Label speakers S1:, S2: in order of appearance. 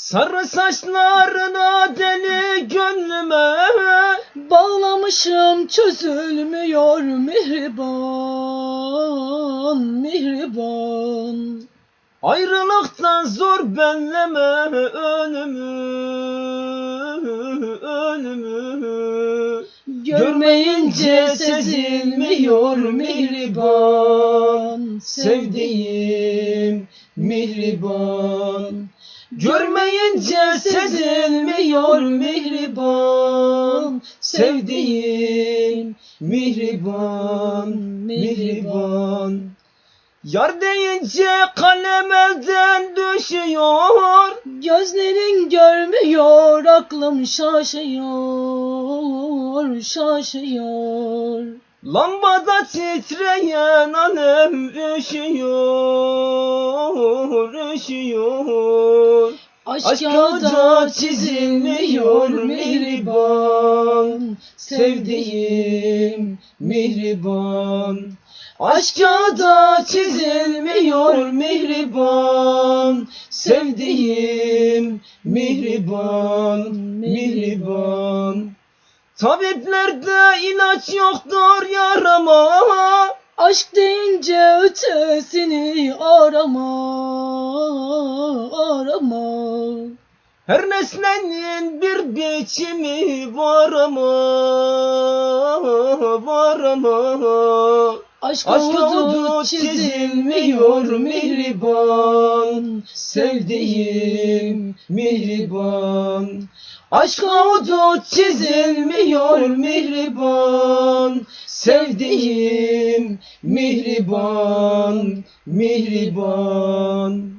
S1: Sarı saçlarına deli gönlüme.
S2: Bağlamışım çözülmüyor mihriban, mihriban.
S1: Ayrılıktan zor belleme ölümü Ölümü
S2: Görmeyince sezilmiyor mihriban,
S1: Sevdiğim mihriban Görmeyince sezilmiyor mihriban. Sevdiğim mihriban Mihriban. Yar deyince kalem elden düşüyor.
S2: Gözlerin görmüyor, aklım şaşıyor, şaşıyor.
S1: Lambada titreyen alem üşüyor, üşüyor
S2: Aşk kağıda çizilmiyor mihriban,
S1: sevdiğim mihriban. Aşk kağıda çizilmiyor mihriban. Sevdiğim mihriban, mihriban. Tabiplerde ilaç yoktur yarama
S2: Aşk deyince ötesini arama, arama.
S1: Her nesnenin bir biçimi var ama Var ama.
S2: Aşk
S1: Aşk çizilmiyor mihriban. Sevdiğim mihriban Aşk oldu çizilmiyor mihriban. Sevdiğim mihriban Mihriban